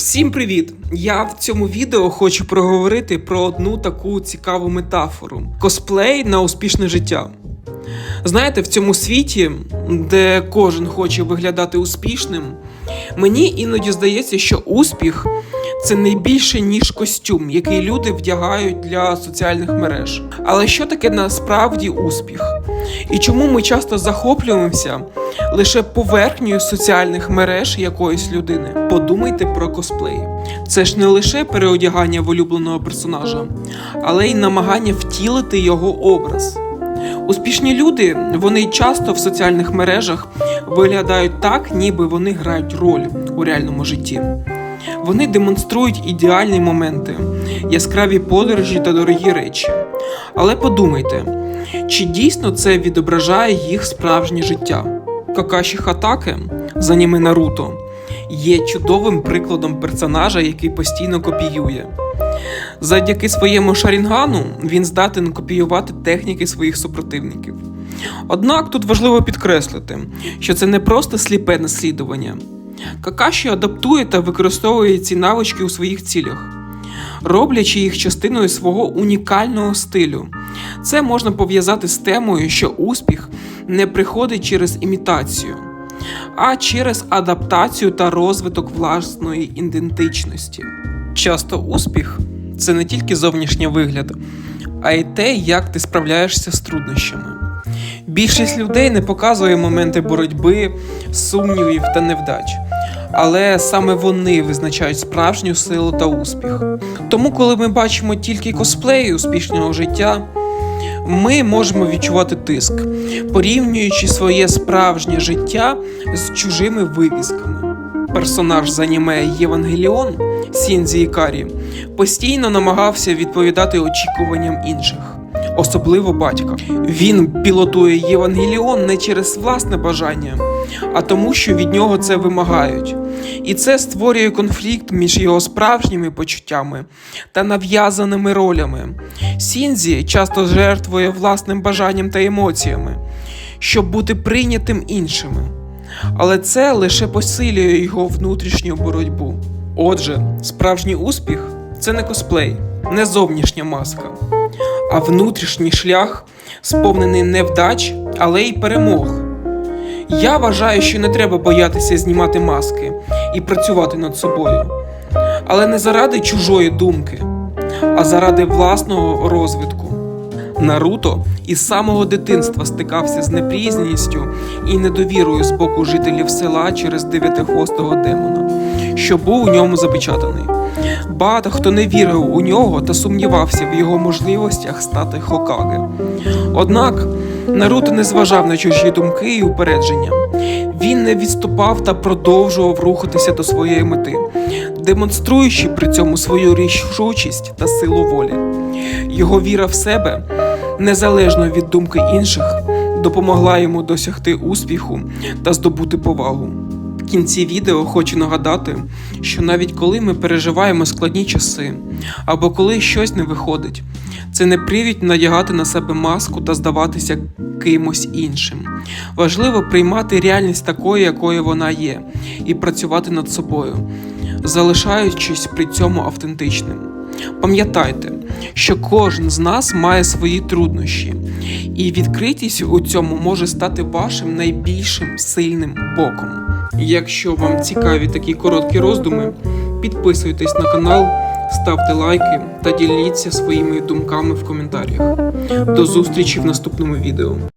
Всім привіт! Я в цьому відео хочу проговорити про одну таку цікаву метафору: косплей на успішне життя. Знаєте, в цьому світі, де кожен хоче виглядати успішним, мені іноді здається, що успіх це не більше ніж костюм, який люди вдягають для соціальних мереж. Але що таке насправді успіх? І чому ми часто захоплюємося лише поверхнею соціальних мереж якоїсь людини? Подумайте про косплей. Це ж не лише переодягання в улюбленого персонажа, але й намагання втілити його образ. Успішні люди вони часто в соціальних мережах виглядають так, ніби вони грають роль у реальному житті. Вони демонструють ідеальні моменти, яскраві подорожі та дорогі речі. Але подумайте, чи дійсно це відображає їх справжнє життя? Какаші Хатаке з аніме Наруто є чудовим прикладом персонажа, який постійно копіює. Завдяки своєму шарінгану він здатен копіювати техніки своїх супротивників. Однак тут важливо підкреслити, що це не просто сліпе наслідування. Какаші адаптує та використовує ці навички у своїх цілях, роблячи їх частиною свого унікального стилю. Це можна пов'язати з темою, що успіх не приходить через імітацію, а через адаптацію та розвиток власної ідентичності. Часто успіх це не тільки зовнішній вигляд, а й те, як ти справляєшся з труднощами. Більшість людей не показує моменти боротьби, сумнівів та невдач. Але саме вони визначають справжню силу та успіх. Тому, коли ми бачимо тільки косплеї успішного життя, ми можемо відчувати тиск, порівнюючи своє справжнє життя з чужими вивісками. Персонаж з аніме Євангеліон Сінзі Ікарі постійно намагався відповідати очікуванням інших, особливо батька. Він пілотує Євангеліон не через власне бажання, а тому, що від нього це вимагають. І це створює конфлікт між його справжніми почуттями та нав'язаними ролями. Сінзі часто жертвує власним бажанням та емоціями, щоб бути прийнятим іншими. Але це лише посилює його внутрішню боротьбу. Отже, справжній успіх це не косплей, не зовнішня маска, а внутрішній шлях, сповнений невдач, але й перемог. Я вважаю, що не треба боятися знімати маски і працювати над собою, але не заради чужої думки, а заради власного розвитку. Наруто із самого дитинства стикався з неприязністю і недовірою з боку жителів села через дев'ятихвостого демона, що був у ньому запечатаний. Багато хто не вірив у нього та сумнівався в його можливостях стати Хокаге. Однак Наруто не зважав на чужі думки і упередження. Він не відступав та продовжував рухатися до своєї мети, демонструючи при цьому свою рішучість та силу волі. Його віра в себе, незалежно від думки інших, допомогла йому досягти успіху та здобути повагу. Кінці відео хочу нагадати, що навіть коли ми переживаємо складні часи або коли щось не виходить, це не привід надягати на себе маску та здаватися кимось іншим. Важливо приймати реальність такою, якою вона є, і працювати над собою, залишаючись при цьому автентичним. Пам'ятайте, що кожен з нас має свої труднощі, і відкритість у цьому може стати вашим найбільшим сильним боком. Якщо вам цікаві такі короткі роздуми, підписуйтесь на канал, ставте лайки та діліться своїми думками в коментарях. До зустрічі в наступному відео.